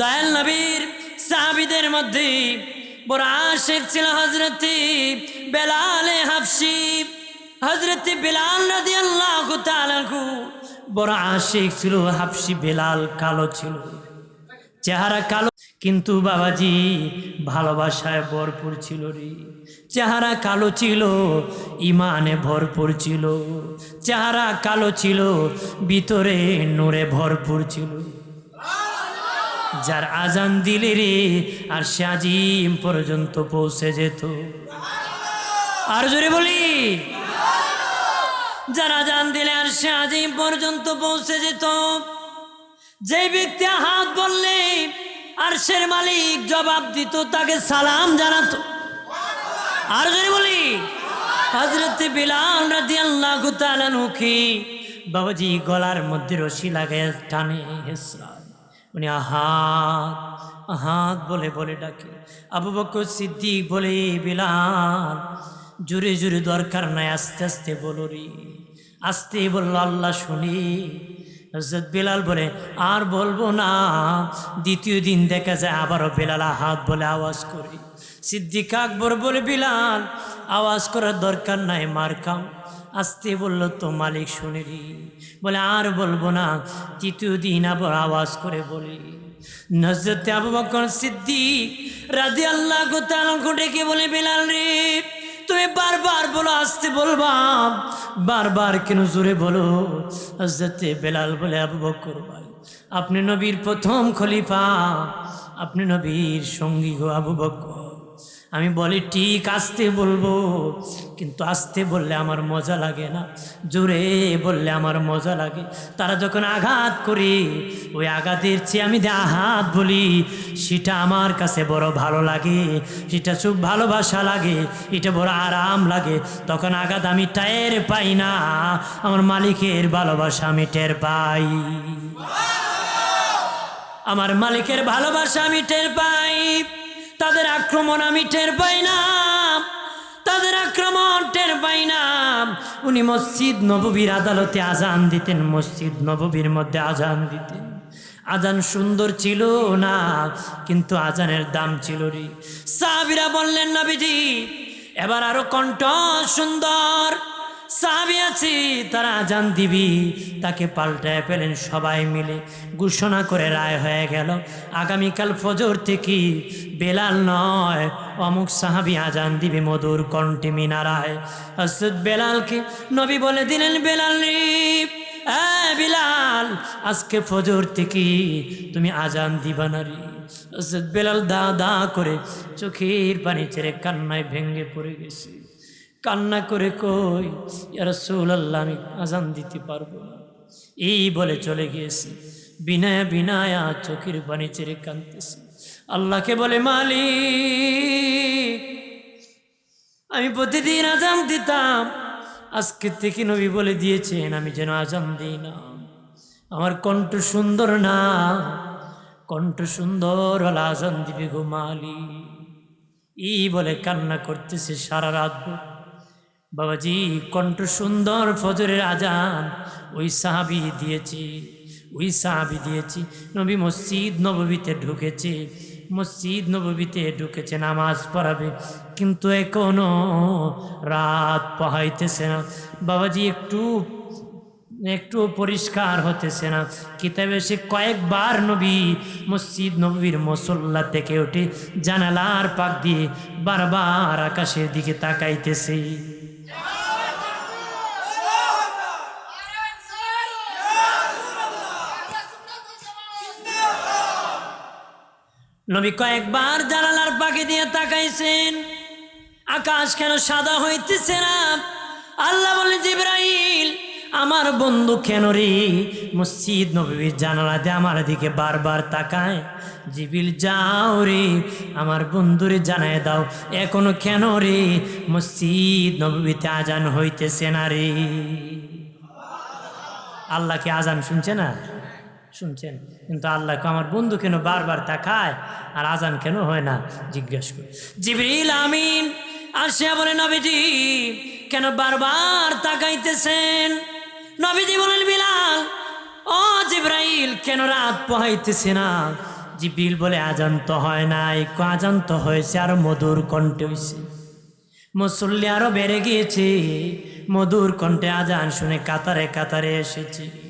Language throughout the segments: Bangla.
দয়াল নবীর সাহাবিদের মধ্যে বড় আশেখ ছিল হজরতি বেলালে হাফসি। হজরতি বেলাল নদী আল্লাহ বড় আশেখ ছিল, হাফসি বেলাল কালো ছিল। চেহারা কালো, কিন্তু বাবাজি ভালোবাসায় ভরপুর ছিল রে। চেহারা কালো ছিল ইমানে ভরপুর ছিল। চেহারা কালো ছিল, ভিতরে নূরে ভরপুর ছিল। যার আজান দিলে রে, আর সে আজিম পর্যন্ত পৌঁছে যেত। আর জোরে বলি, যার আজান দিলে আর সে আজিম পর্যন্ত পৌঁছে যেত। যে ব্যক্তি হাত বললে, আর সের মালিক জবাব দিত, তাকে সালাম জানাতো। আর যদি বলি হজরত বিলাল রাজি আল্লাহ কি, বাবাজি গলার মধ্যে রশি লাগে টানে হেসরায় উনি আহাত আহাত বলে বলে ডাকে। আবু বকর সিদ্দিক বলে, বিলাল, জোরে জোরে দরকার নাই, আস্তে আস্তে বলো রে। আস্তে বলল, আল্লাহ শুনি। হজরত বেলাল বলে, আর বলব না। দ্বিতীয় দিন দেখা যায় আবারও বেলাল হাত বলে আওয়াজ করি। সিদ্দিক আকবর বলে, বিলাল, আওয়াজ করার দরকার নাই, মার কাম আসতে বলল, তো মালিক শুনেরি বলে, আর বলব না। তৃতীয় দিন আবার আওয়াজ করে বলি, নজরতে আবু বকর সিদ্দিক রাজি আল্লাহ ডেকে বলে, বিলাল রে, তুমি বারবার বলো, আসতে বলবা। বারবার কেন জোরে বলো? হজরতে বেলাল বলে, আবু বকর ভাই, আপনি নবীর প্রথম খলিফা, আপনি নবীর সঙ্গী গো আবু বকর। আমি বলি, ঠিক আসতে বলব। কিন্তু আসতে বললে আমার মজা লাগে না। জোরে বললে আমার মজা লাগে। তারা যখন আঘাত করি, ওই আঘাতের চেয়ে আমি যে আঘাত বলি, সেটা আমার কাছে বড় ভালো লাগে, সেটা খুব ভালোবাসা লাগে, এটা বড় আরাম লাগে। তখন আঘাত আমি টের পাই না, আমার মালিকের ভালোবাসা আমি টের পাই। আমার মালিকের ভালোবাসা আমি টের পাই। তাদের আক্রমণ আমি টের পাই না। তাদের আক্রমণ টের পাই না। উনি মসজিদ নববীর আদালতে আজান দিতেন, মসজিদ নববীর মধ্যে আজান দিতেন। আজান সুন্দর ছিল না, কিন্তু আজানের দাম ছিল রে। সাহাবিরা বললেন, নবীজি, এবার আরও কণ্ঠ সুন্দর। আছে, তারা আজান দিবি। তাকে পাল্টায় পেলেন সবাই মিলে। ঘোষণা করে রায় হয়ে গেল। আগামীকাল ফজর থেকে বেলাল নয়, অমুক সাহাবি আজান দিবি মধুর কণ্ঠে মিনারায়। হসরত বেলালকে নবী বলে দিলেন, বেলাল বিলাল, আজকে ফজর থেকে তুমি আজান দিবা না রে। বেলাল দা দা করে চোখের পানি ছেড়ে কান্নায় ভেঙে পড়ে গেছে। কান্না করে কই ইয়ার আল্লাহ আমি আজান দিতে পারব না। এই বলে চলে গিয়েছি। বিনায় বিনায়া চোখের পানি চেড়ে কাঁদতেছি। আল্লাহকে বলে, মালিক, আমি প্রতিদিন আজান দিতাম। আজকে থেকে নবী বলে দিয়েছেন, আমি যেন আজান দিই না। আমার কণ্ঠ সুন্দর না। কণ্ঠ সুন্দর হল আজান দিবে গো মালি এই বলে কান্না করতেছে সারা রাত। বাবাজি, কণ্ঠ সুন্দর ফজরের আজান। ওই সাহাবি দিয়েছি, ওই সাহাবি দিয়েছি। নবী মসজিদ নববীতে ঢুকেছে, মসজিদ নববীতে ঢুকেছে, নামাজ পড়াবে। কিন্তু এখনও রাত পাহাইতেছে না। বাবাজি, একটু একটু পরিষ্কার হতেছে না। কিতাবে সে কয়েকবার নবী মসজিদ নবীর মসল্লা থেকে ওঠে জানালার পাক দিয়ে বারবার আকাশের দিকে তাকাইতেছে। নবী কয়েকবার জানালার পাখি দিয়ে তাকাইছেন। আকাশ কেন সাদা হইতেছে না? আল্লাহ বলে জিব্রাইল, আমার বন্ধু কেন রে? মসজিদ নবীর জানালা দিয়ে আমার দিকে বারবার তাকায়। জিবিল যাও রে, আমার বন্ধুরে জানায় দাও, এখনও কেন রে? মসজিদ নবীতে আজান হইতেছে না রে। আল্লাহকে আজান শুনছে না? শুনছেন? কিন্তু আল্লাহকে আমার বন্ধু কেন বারবার তাকায় আর আজান কেন হয় না? জিজ্ঞেস করে। জিবরিল আমিন আসিয়া বলে, নবীজি, কেন বারবার তাকাইতেছেন? নবীজি বলেন, বিলাল, ও জিব্রাইল, কেন রাত পোহাইতেছে না? জিবিল বলে আজান তো হয় নাই আজান তো হয়েছে আর মধুর কণ্ঠে হয়েছে মুসল্লি আরও বেড়ে গিয়েছে, মধুর কণ্ঠে আজান শুনে কাতারে কাতারে এসেছে।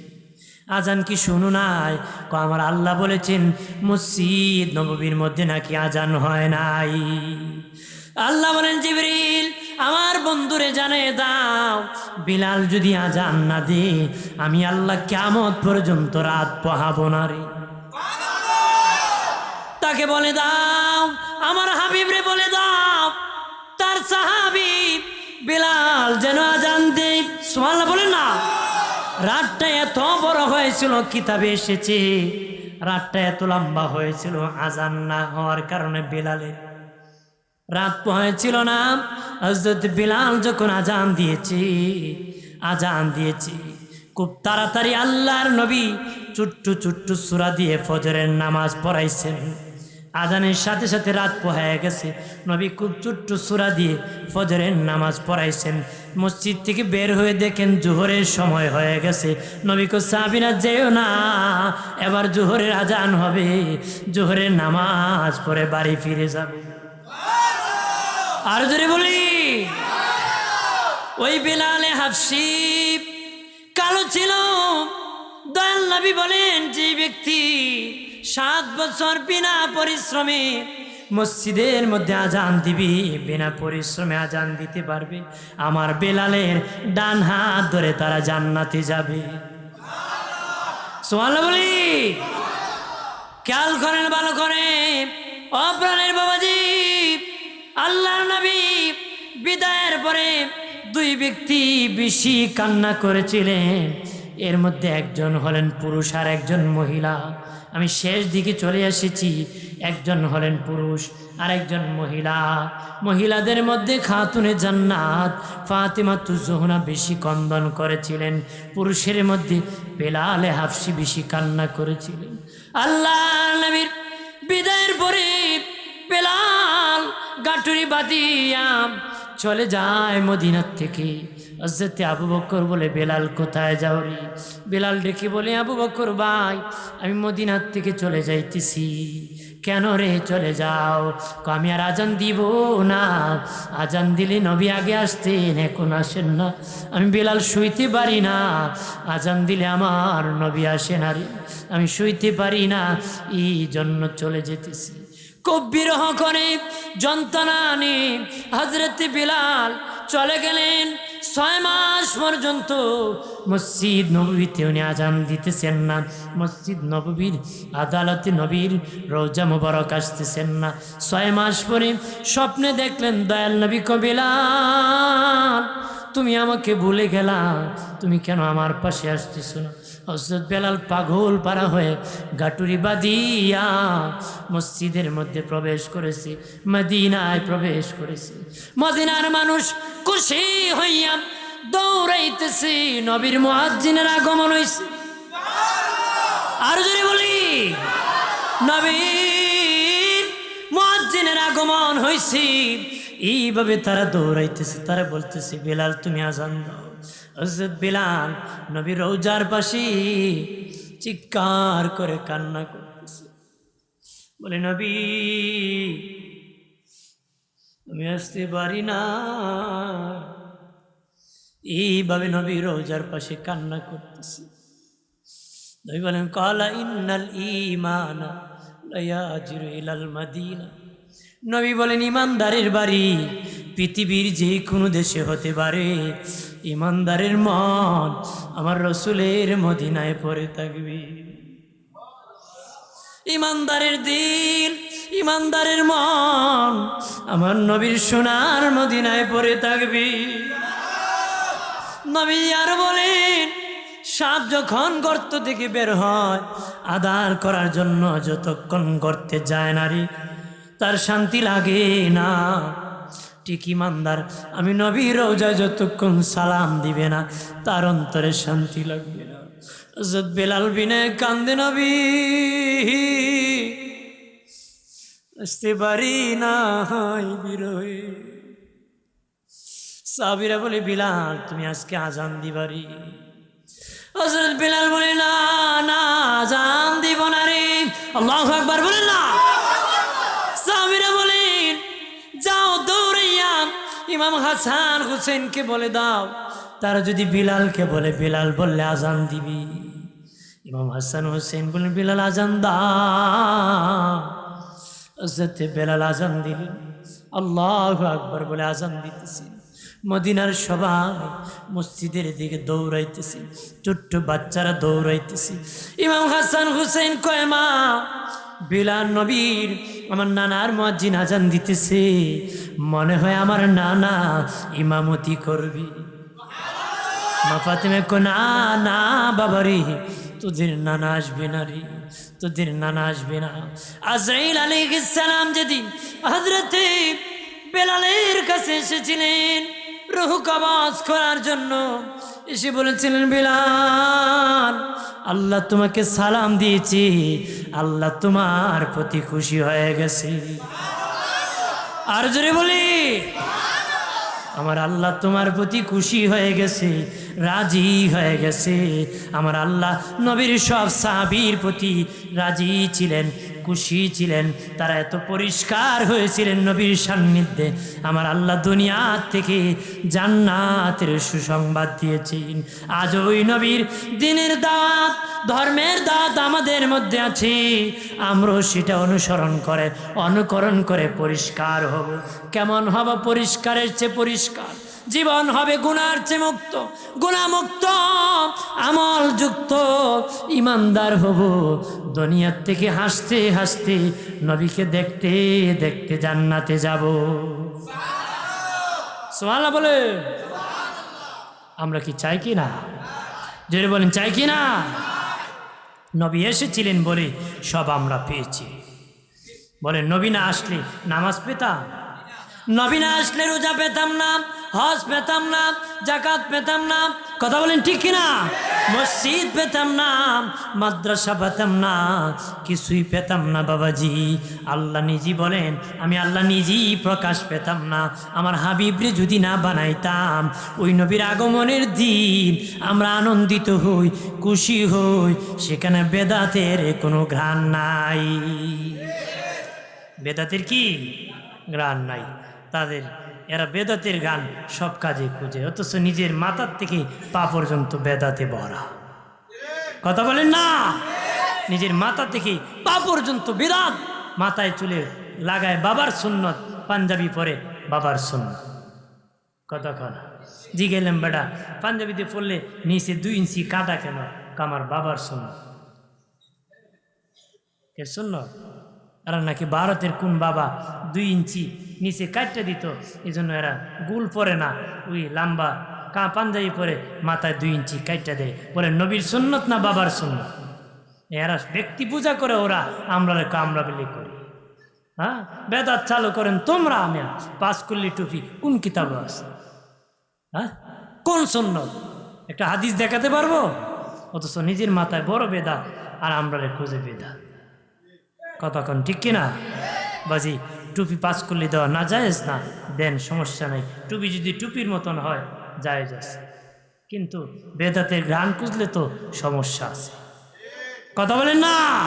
আজান কি শুনু নাই? ক, আমার আল্লাহ বলেছেন, মসজিদ নববীর মধ্যে নাকি আজান হয় নাই। আল্লাহ বলেন, জিবরিল, আমার বন্ধুরে জানে দাও, বিলাল যদি আজান না দে, আমি আল্লাহ কেমত পর্যন্ত রাত পোহাবো না রে। তাকে বলে দাও, আমার হাবিবরে বলে দাও, তার সাহাবি বিলাল যেন আজান দে সোমাল্লা বলে না। রাতটা এত বড় হয়েছিল, কিতাবে এসেছে। রাতটা এত লম্বা হয়েছিল, আজান না হওয়ার কারণে বিলালের রাত হয়েছিল না। হজরত বিলাল যখন আজান দিয়েছে আজান দিয়েছে, খুব তাড়াতাড়ি আল্লাহর নবী চুট্টু চুট্টু সুরা দিয়ে ফজরের নামাজ পড়াইছেন। আজানের সাথে সাথে রাত পোহায় গেছে। নবী খুব চুট্টু সুরা দিয়ে ফজরের নামাজ পড়াইছেন। মসজিদ থেকে বের হয়ে দেখেন জোহরের সময় হয়ে গেছে। নবীকে সাবিনা যেও না, এবার জোহরের আজান হবে। জোহরের নামাজ পড়ে বাড়ি ফিরে যাবে। আর যদি বলি, ওই বেলালে হাফসি কালো ছিল। দয়াল নবী বলেন, যে ব্যক্তি সাত বছর বিনা পরিশ্রমে মসজিদের মধ্যে আজান দিবি, বিনা পরিশ্রমে আজান দিতে পারবে। আমার বেলালের ডান হাত ধরে তারা জান্নাতে যাবে। সোয়াল বলি। খেয়াল করেন, ভালো করে অপ্রাণের বাবাজি আল্লাহ নবী বিদায়ের পরে দুই ব্যক্তি বেশি কান্না করেছিলেন। এর মধ্যে একজন হলেন পুরুষ আর একজন মহিলা। আমি শেষ দিকে চলে এসেছি। একজন হলেন পুরুষ আর একজন মহিলা। মহিলাদের মধ্যে খাতুনে জান্নাত, ফাতিমা তুজোহনা বেশি কন্দন করেছিলেন। পুরুষের মধ্যে বেলালে হাফসি বেশি কান্না করেছিলেন। আল্লাহ নবীর বিদায়ের পরে বেলাল গাটুরি বাদিয়া চলে যায় মদিনার থেকে। হজরতে আবু বক্কর বলে, বেলাল কোথায় যাও রে? বেলাল ডেকে বলে, আবু বক্কর ভাই, আমি মদিনার থেকে চলে যাইতেছি। কেন রে চলে যাও? আমি আর আজান দিব না। আজান দিলে নবী আগে আসতেন, এখন আসেন না। আমি বেলাল শুইতে পারি না। আজান দিলে আমার নবী আসেন আর আমি শুইতে পারি না। এই জন্য চলে যেতেছি। খুব বিরহ করে, যন্ত্রণা আনে হজরত বিলাল চলে গেলেন। ছয় মাস পর্যন্ত মসজিদ নবীতে উনি আজান দিতেছেন না। মসজিদ নববীর আদালতে নবীর রোজা মুবারক আসতেছেন না। ছয় মাস পরে স্বপ্নে দেখলেন দয়াল নবী কবিলাল। তুমি আমাকে ভুলে গেলা। তুমি কেন আমার পাশে আসতেছো না? হজরত বেলাল পাগল পারা হয়ে গাটুরি বাদিয়া মসজিদের মধ্যে প্রবেশ করেছে, মদিনায় প্রবেশ করেছে। মদিনার মানুষ খুশি হইয়া দৌড়াইতেছে, নবীর মহাজিনের আগমন হয়েছে আর যদি বলি, নবীর মহাজিনের আগমন হয়েছে এইভাবে তারা দৌড়াইতেছে, তারা বলতেছে, বেলাল, তুমি আজান দাও। বিলাল নবী রৌজার পাশে চিৎকার করে কান্না করতেছে। বলে, নবী, আমি আসতে পারি না। এইভাবে নবী রোজার পাশে কান্না করতেছে। নবী বলেন, কালা ইন্নাল ইমানা লায়াজিরু ইলাল মাদিনা। নবী বলেন, ইমানদারের বাড়ি পৃথিবীর যে কোনো দেশে হতে পারে। ইমানদারের মন আমার রসুলের মদিনায় পড়ে থাকবে। ইমানদারের দিল, ইমানদারের মন আমার নবীর সোনার মদিনায় পড়ে থাকবে। নবী আর বলেন, সাপ যখন গর্ত থেকে বের হয় আদার করার জন্য যতক্ষণ গর্তে যায় নারী তার শান্তি লাগে না। ঠিক ইমানদার, আমি নবীর রোজা যতক্ষণ সালাম দিবে না, তার অন্তরে শান্তি লাগবে না। হযরত বেলাল বিনে কান্দে নবী। আসতে পারি না সাবিরা বলে, বিলাল, তুমি আজকে আজান দিবারি হজরত বিলাল বলে, না না জান দিব না রে। আল্লাহ একবার বলেন না। সামিরা বলেন, যাও দৌড়াইয়া ইমাম হাসান হোসেনকে বলে দাও। তারা যদি বিলালকে বলে, বিলাল বললে আজান দিবি। ইমাম হাসান হোসেন বলেন বিলাল আজান দা। হজরতে বেলাল আজান দিলেন। আল্লাহ আকবর বলে আজান দিতেছি। মদিনার সবাই মসজিদের দিকে দৌড়াইতেছি। ছোট্ট বাচ্চারা দৌড়াইতেছি। ইমাম হাসান হুসেন কয়মা বিলাল নবীর আমার নানার মজ্জিন আজান দিতেছে। মনে হয় আমার নানা ইমামতি করবি। মা ফাতেমা কো না না বাবারে, তোদের নানা আসবে না রে, তোদের নানা আসবে না। আজরাইল সালাম যেদিন হজরতে বেলালের কাছে এসেছিলেন রুহ কবাজ করার জন্য এসে বলেছিলেন, বেলাল আল্লাহ তোমাকে সালাম দিয়েছি। আল্লাহ তোমার প্রতি খুশি হয়ে গেছে। আর জোরে বলি, আমার আল্লাহ তোমার প্রতি খুশি হয়ে গেছে, রাজি হয়ে গেছে। আমার আল্লাহ নবীর সব সাবির প্রতি রাজি ছিলেন। খুশি ছিলেন, তারা এত পরিষ্কার হয়েছিলেন নবীর সান্নিধ্যে। আমার আল্লাহ দুনিয়া থেকে জান্নাতের সুসংবাদ দিয়েছেন। আজ ওই নবীর দিনের দাঁত, ধর্মের দাঁত আমাদের মধ্যে আছে। আমরাও সেটা অনুসরণ করে, অনুকরণ করে পরিষ্কার হব। কেমন হব পরিষ্কারের চেয়ে পরিষ্কার? জীবন হবে গুনার চেয়ে মুক্ত। গুণামুক্ত আমল যুক্ত ইমানদার হব। দুনিয়ার থেকে হাসতে হাসতে নবীকে দেখতে দেখতে জান্নাতে যাব। সোমালা বলে। আমরা কি চাই কি না? জোরে বলেন চাই কি না? নবী এসেছিলেন বলে সব আমরা পেয়েছি। বলে নবী না আসলে নামাজ পেতাম? নবী না আসলে রোজা পেতাম না। হজ পেতাম না, জাকাত পেতাম না, কথা বলেন ঠিক কিনা? মসজিদ পেতাম না, মাদ্রাসা পেতাম না, কিছুই পেতাম না বাবাজি। আল্লাহ নিজই বলেন, আমি আল্লাহ নিজেই প্রকাশ পেতাম না। আমার হাবিবরে যদি না বানাইতাম, ওই নবীর আগমনের দিন আমরা আনন্দিত হই, খুশি হই, সেখানে বেদাতের কোনো ঘ্রাণ নাই। বেদাতের কি? গান নাই। তাদের এরা বেদাতের গান সব কাজে খুঁজে, অথচ নিজের মাথার থেকে পা পর্যন্ত বেদাতে ভরা। কথা বলেন না? নিজের মাথা থেকে পা পর্যন্ত বেদাত মাথায় চুলে লাগায় বাবার সুন্নত, পাঞ্জাবি পরে বাবার সুন্নত। কনা জি গেলাম বেটা, পাঞ্জাবিতে পড়লে নিচে দুই ইঞ্চি কাটা কেন? কামার বাবার সুন্নত। কে সুন্নত? এরা নাকি ভারতের কোন বাবা? দুই ইঞ্চি নিচে কাটতে দিত। এই জন্য এরা গুল পরে না, ওই লাম্বা কা পাঞ্জাবি পরে মাথায় দুই ইঞ্চি কাটতে দেয়। বলে, নবীর সুন্নত না বাবার সুন্নত? এরা ব্যক্তি পূজা করে, ওরা আমরা কামরা বিলি করি। হ্যাঁ? বেদাত চালু করেন, তোমরা আমি পাস করলি টুপি, কোন কিতাব আছে? হ্যাঁ? কোন সুন্নত? একটা হাদিস দেখাতে পারব? অথচ নিজের মাথায় বড় বেদা, আর আমরা খুঁজে বেদা। কতক্ষণ? ঠিক কিনা? বাজি, টুপি পাস করলে দেওয়া না জায়েজ না? দেন, সমস্যা নাই। টুপি যদি টুপির মতন হয়, জায়েজ আছে। কিন্তু বেদাতের গান খুঁজলে তো সমস্যা আছে। কথা বলেন না?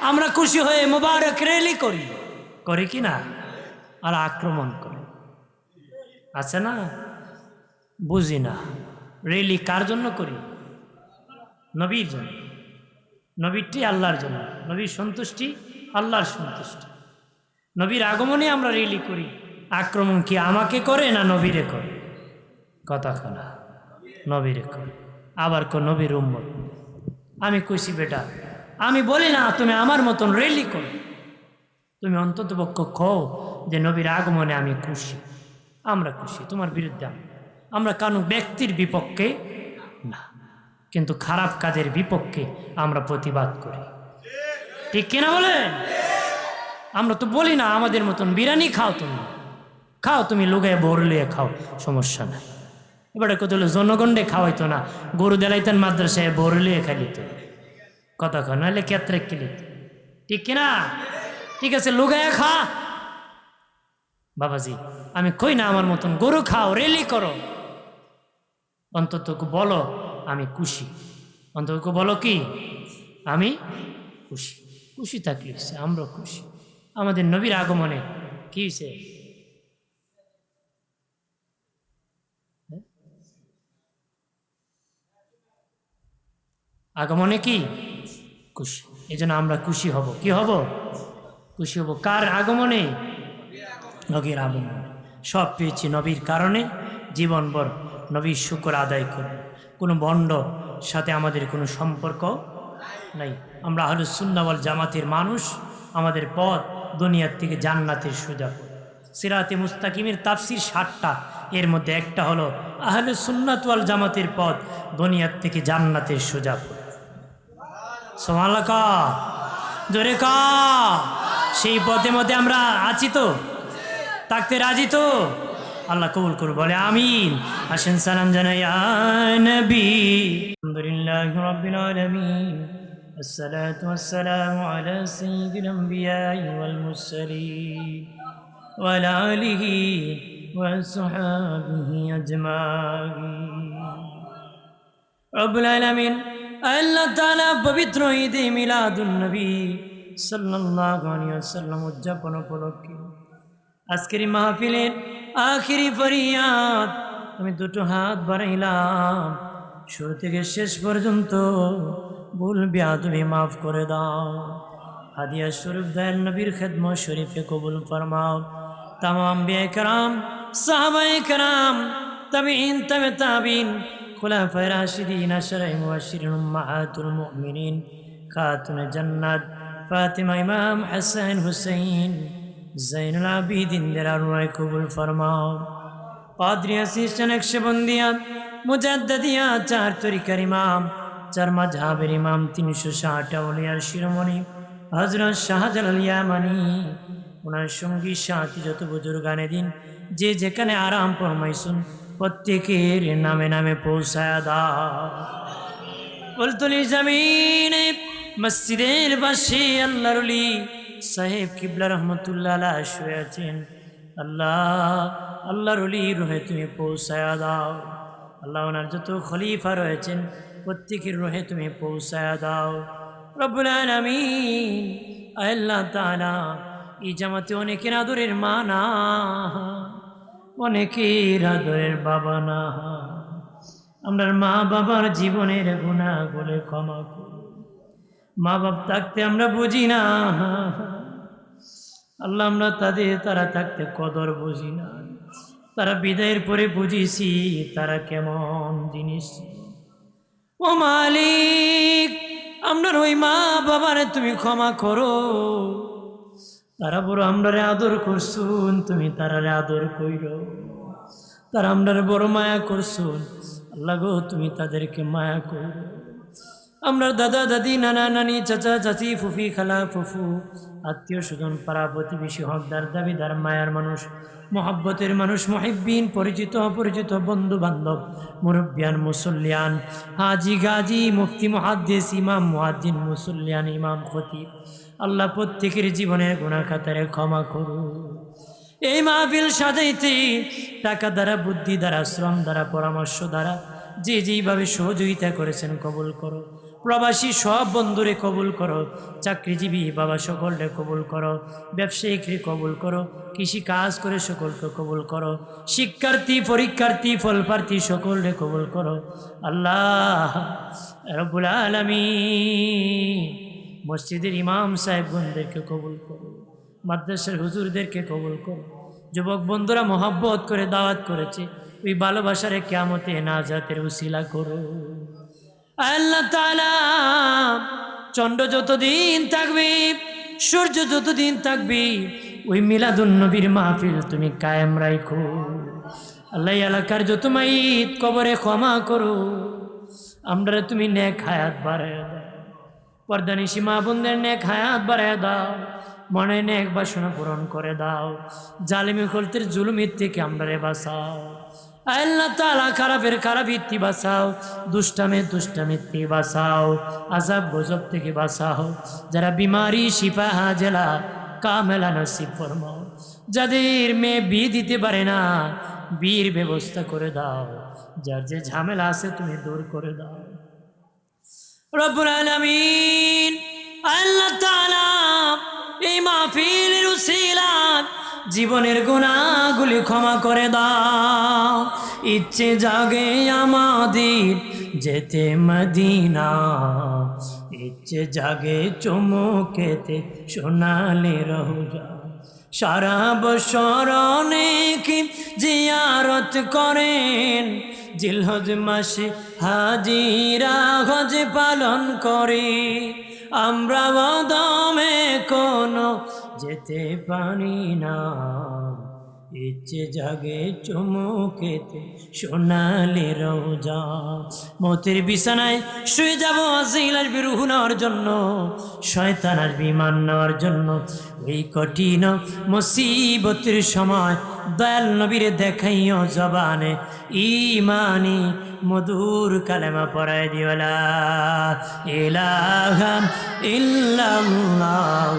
আমরা খুশি হয়ে মোবারক রেলি করি। করি কি না? আর আক্রমণ করি। আছে না? বুঝি না। রেলি কার জন্য করি? নবীর জন্য। নবীরটি আল্লাহর জন্য। নবীর সন্তুষ্টি আল্লাহর সন্তুষ্টি। নবীর আগমনে আমরা রেলি করি। আক্রমণ কি আমাকে করে না নবীরে করে? কথা খোলা নবীরে করে। আবার কো নবীর উম্মত। আমি কইছি, বেটা, আমি বলি না তুমি আমার মতন রেলি করো। তুমি অন্তত পক্ষ কও যে নবীর আগমনে আমি খুশি। আমরা খুশি, তোমার বিরুদ্ধে আমরা কানু ব্যক্তির বিপক্ষে না। কিন্তু খারাপ কাজের বিপক্ষে আমরা প্রতিবাদ করি। ঠিক কিনা বলেন? আমরা তো বলি না, আমাদের মতন বিরিয়ানি খাও তুমি। খাও তুমি লুগায় বরলিয়ে খাও, সমস্যা নাই। এবারে কত হলো জনগণে খাওয়াইতো না, গরু দেলাইতেন মাদ্রাসায় বরলিয়ে খালিত কথা কয়, নাহলে কেত্রে কিলিত ঠিক কিনা? ঠিক আছে, লুগায় খা। বাবাজি, আমি কই না আমার মতন গরু খাও, রেলি করো। অন্তত বলো, আমি খুশি। অন্তকে বলো কি? আমি খুশি। খুশি থাকলে আমরা খুশি। আমাদের নবীর আগমনে কি হয়েছে হ্যাঁ? আগমনে কি? খুশি। এই জন্য আমরা খুশি হব। কি হব? খুশি হব। কার আগমনে? নবীর আগমনে। সব পেয়েছি নবীর কারণে জীবনভর নবীর শুকর আদায় করব। কোনো বন্ড সাথে আমাদের কোনো সম্পর্ক নাই। আমরা হলো সুন্নাওয়াল জামাতের মানুষ, আমাদের পথ দুনিয়ার থেকে জান্নাতের পথ। সিরাতে মুস্তাকিমের তাফসির ষাটটা এর মধ্যে একটা হলো আহলে সুন্নাতওয়াল জামাতের পথ দুনিয়ার থেকে জান্নাতের সোজা পথ সোমালা কা, জোরে কা। সেই পথে মধ্যে আমরা আছি তো? থাকতে রাজি তো? আল্লাহ কবুল করু বলে আমিন। আসেন সালাম জানাই আলহামদুলিল্লাহ রাব্বিল আলামিন। الصلاة والسلام على سيد الأنبياء والمرسلين وعلى آله وصحابه أجمعين রব্বুল আলামিন আল্লাহ তাআলা পবিত্র ঈদে মিলাদুন নবী সাল্লাল্লাহু আলাইহি ওয়াসাল্লাম উদযাপন উপলক্ষে আজকের এই মাহফিলের আখিরি ফরিয়াদ আমি দুটো হাত বাড়াইলাম শুরু থেকে শেষ পর্যন্ত ভুল তুমি মাফ করে দাও। হাদিয়া স্বরূপ দয়াল নবীর খেদম শরীফে কবুল ফরমাও। তামাম বিয়ে কারাম তাবিন তবে তাবিন খুলাফায় রাশিদিন আশরাই মুবাশশিরিন, উম্মাহাতুল মুমিনিন, খাতুন জান্নাত, ফাতিমা ইমাম, হাসান হুসাইন, জাইনুল আবিদিনদের আরুনায় কবুল ফরমাও। পাদ্রিয়া সিস্টান একশো বন্দিয়াত মুজাদ্দাদিয়া, চার তরিকার ইমাম চার মাঝহাবের ইমাম, তিনশো ষাট আউলিয়ার শিরোমণি হজরত শাহজালাল ইয়ামানি। ওনার সঙ্গী সাথী যত বুজুর্গানে দিন যে যেখানে আরাম ফরমাইছুন প্রত্যেকের নামে নামে পৌঁছায় দা বলতলি জমিনে মসজিদের পাশে আল্লাহরুলি সাহেব কিবলা রহমতুল্লাহ শুয়ে আছেন। আল্লাহ, আল্লাহর অলি রহে তুমি পৌঁছায়া দাও। আল্লাহ ওনার যত খলিফা রয়েছেন প্রত্যেকের রহে তুমি পৌঁছায়া দাও। রব্বুল আলামিন, আল্লাহ তাআলা এই জামাতে অনেকের আদরের মা না, অনেকের আদরের বাবা না। আমরার মা বাবার জীবনের গুণা বলে ক্ষমা করো। মা বাপ থাকতে আমরা বুঝি না। আল্লাহ আমরা তাদের, তারা থাকতে কদর বুঝি না। তারা বিদায়ের পরে বুঝিছি তারা কেমন জিনিস। ও মালিক আপনার ওই মা বাবারে তুমি ক্ষমা করো। তারা বড় আমরারে আদর করছুন, তুমি তারারে আদর কইর। তারা আমরার বড় মায়া করছুন, আল্লাহ গো, তুমি তাদেরকে মায়া করো। আমরা দাদা, দাদি, নানা, নানি, চাচা, চাচি, ফুফি, খালা, ফুফু, আত্মীয় স্বজন, পাড়া প্রতিবেশী, হকদার, দাবিদার, মায়ার মানুষ, মহাব্বতের মানুষ, মহিব্বিন, পরিচিত, অপরিচিত বন্ধু বান্ধব মুরব্বিয়ান, মুসল্লিয়ান, হাজি, গাজি, মুফতি, মহাদ্দেস, ইমাম, মুহাদ্দিন, মুসল্লিয়ান, ইমাম খতিব আল্লাহ প্রত্যেকের জীবনের গুণা খাতারে ক্ষমা করু এই মাহফিল সাজাইতে টাকা দ্বারা, বুদ্ধি দ্বারা, শ্রম দ্বারা, পরামর্শ দ্বারা, যে যেইভাবে সহযোগিতা করেছেন কবুল করো প্রবাসী সব বন্ধুরে কবুল করো, চাকরিজীবী বাবা সকলরে কবুল করো, ব্যবসায়িকরে কবুল করো কৃষি কাজ করে সকলকে কবুল করো, শিক্ষার্থী, পরীক্ষার্থী, ফলপ্রার্থী সকলরে কবুল করো। আল্লাহ রবুল আলমী মসজিদের ইমাম সাহেবগণদেরকে কবুল করো, মাদ্রাসার হুজুরদেরকে কবুল করো। যুবক বন্ধুরা মহাব্বত করে দাওয়াত করেছে, ওই ভালোবাসারে কেমতে না জাতের উশিলা করো। আল্লাহ তাআলা চন্দ্র যতদিন থাকবে, সূর্য যতদিন থাকবে, ওই মিলাদুন নবীর মাহফিল তুমি কায়েম রাখো আল্লাহ এলাকার যত মাইত কবরে ক্ষমা করো আমরা তুমি নেক হায়াত বাড়ায় দাও। পর্দানিশি মা বোনদের নেক হায়াত বাড়ায় দাও মনে নেক বাসনা পূরণ করে দাও। জালিমি কলতের জুলুমির থেকে আমরা রে বাঁচাও। আল্লাহ তালা খারাপের খারাপ ইত্তি বাঁচাও, দুষ্টামে দুষ্টামিত্তি বাঁচাও আজাব গজব থেকে বাঁচাও। যারা বিমারি শিফা হাজেলা, কামেলা নসিব ফরমাও। যাদের মেয়ে বিয়ে দিতে পারে না, বিয়ের ব্যবস্থা করে দাও। যার যে ঝামেলা আছে তুমি দূর করে দাও। রব্বুল আলামিন, আল্লাহ তাআলা এই মাহফিলের উসিলাত জীবনের গুণাগুলি ক্ষমা করে দাও। ইচ্ছে জাগে আমাদের যেতে মদিনা। ইচ্ছে জাগে চুমুকেতে সোনালি রোজা। সারা বছর অনেক জিয়ারত করেন। জিলহজ মাসে হাজিরা হজ পালন করে। আমরা দমে কোনো যেতে পারি না। ইচ্ছে জাগে চুমুকেতে সোনালি রোজা। মতের বিছানায় শুয়ে যাব আসিল আসবি রুহু নেওয়ার জন্য, শয়তান আসবি মান নেওয়ার জন্য। ওই কঠিন মুসিবতের সময় দয়াল নবীরে দেখাইও জবানে ইমানি মধুর কালেমা পড়ায় দিওলা ইলাহা ইল্লাল্লাহ।